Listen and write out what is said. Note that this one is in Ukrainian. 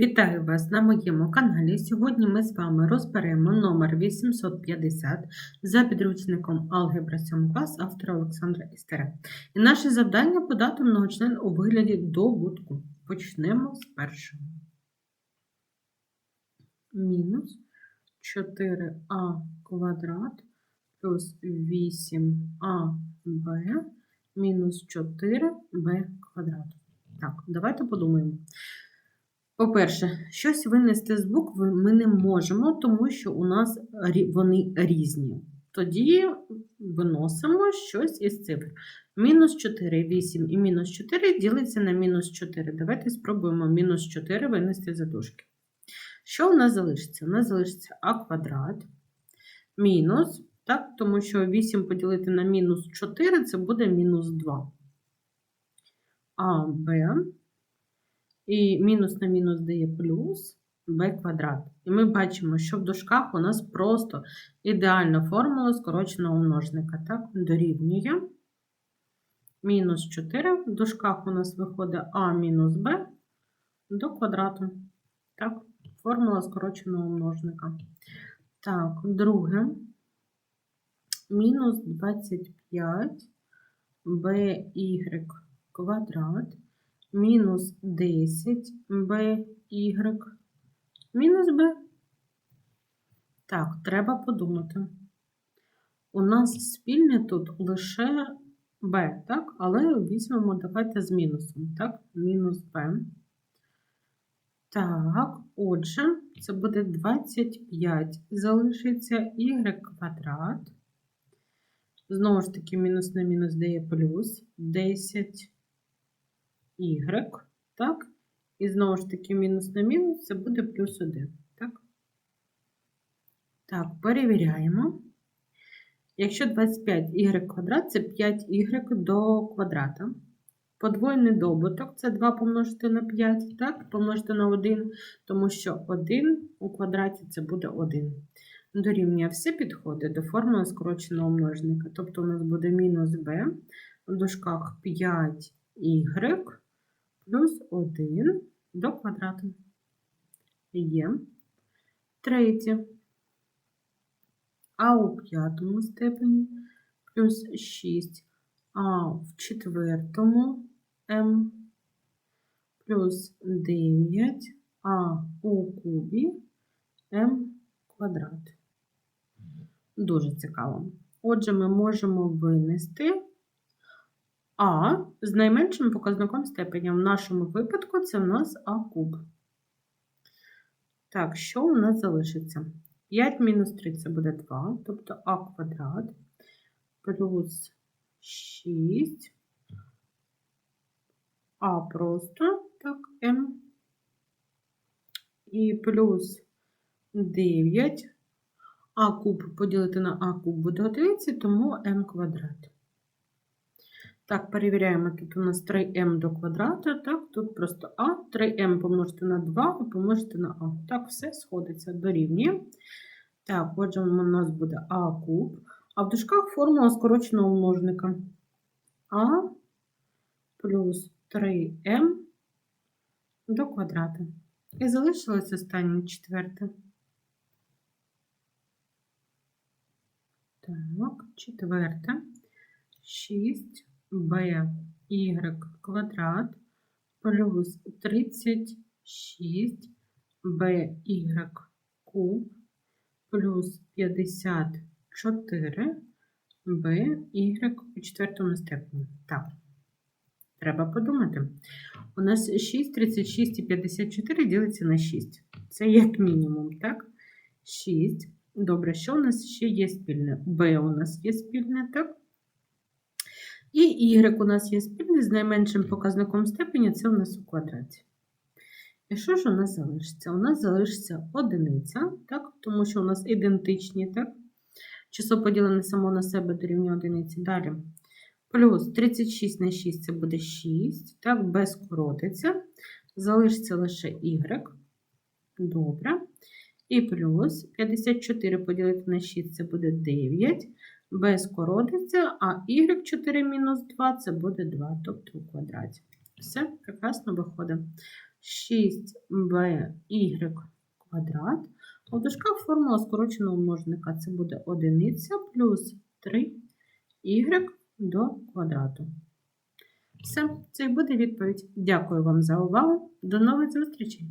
Вітаю вас на моєму каналі. Сьогодні ми з вами розберемо номер 850 за підручником Алгебра 7 клас автора Олександра Істера. І наше завдання подати многочлен у вигляді добутку. Почнемо з першого. Мінус 4а квадрат плюс 8аб мінус 4b квадрат. Так, давайте подумаємо. По-перше, щось винести з букви ми не можемо, тому що у нас вони різні. Тоді виносимо щось із цифр. Мінус 4, 8 і мінус 4 ділиться на мінус 4. Давайте спробуємо мінус 4 винести за дужки. Що у нас залишиться? У нас залишиться а квадрат мінус, так, тому що 8 поділити на мінус 4 це буде мінус 2. А, Б. І мінус на мінус дає плюс b квадрат. І ми бачимо, що в дужках у нас просто ідеальна формула скороченого множника. Так, дорівнює. Мінус 4. В дужках у нас виходить а мінус b до квадрату. Так, формула скороченого множника. Так, друге. Мінус 25 by квадрат мінус 10 by мінус b. Так, треба подумати. У нас спільне тут лише b, так? Але візьмемо, давайте з мінусом, так? Мінус b. Так, отже, це буде 25. Залишиться y квадрат. Знову ж таки, мінус на мінус дає плюс 10 y, так? І знову ж таки, мінус на мінус це буде плюс 1, так? Так, перевіряємо. Якщо 25y квадрат, це 5y до квадрата. Подвоєний добуток це 2 помножити на 5, так? Помножити на 1, тому що 1 у квадраті це буде 1. Дорівнює все підходить до формули скороченого множника. Тобто у нас буде мінус b в дужках 5y плюс 1 до квадрату. Є. Третє. А у п'ятому степені плюс 6, а в четвертому М плюс 9, а у кубі М квадрат. Дуже цікаво. Отже, ми можемо винести а з найменшим показником степеня. В нашому випадку це в нас А куб. Так, що у нас залишиться? 5 мінус 3 це буде 2, тобто А квадрат плюс 6. А просто, так, М. І плюс 9. А куб поділити на А куб буде одиниці, тому М квадрат. Так, перевіряємо, тут у нас 3m до квадрату, так, тут просто А, 3m помножити на 2 і помножити на А. Так, все сходиться до рівні. Так, отже, у нас буде А куб. А в дужках формула скороченого множника. А плюс 3m до квадрату. І залишилось останнє четверте. Так, четверте. 6 b квадрат плюс 36 by куб плюс 54 by у четвертому степені. Так, треба подумати. У нас 6, 36 і 54 ділиться на 6. Це як мінімум, так? 6. Добре, що у нас ще є спільне? b у нас є спільне, так? І y у нас є спільний з найменшим показником степені, це у нас у квадраті. І що ж у нас залишиться? У нас залишиться одиниця, так? тому що у нас ідентичні, так? число поділене само на себе дорівнює одиниці. Далі. Плюс 36 на 6 це буде 6, так, без скоротиться. Залишиться лише y. Добре. І плюс 54 поділити на 6 це буде 9 b скоротиться, а y4 мінус 2 це буде 2, тобто у квадраті. Все, прекрасно виходить, 6by квадрат. У дужках формула скороченого множника. Це буде одиниця плюс 3y до квадрату. Все, це і буде відповідь. Дякую вам за увагу. До нових зустрічей!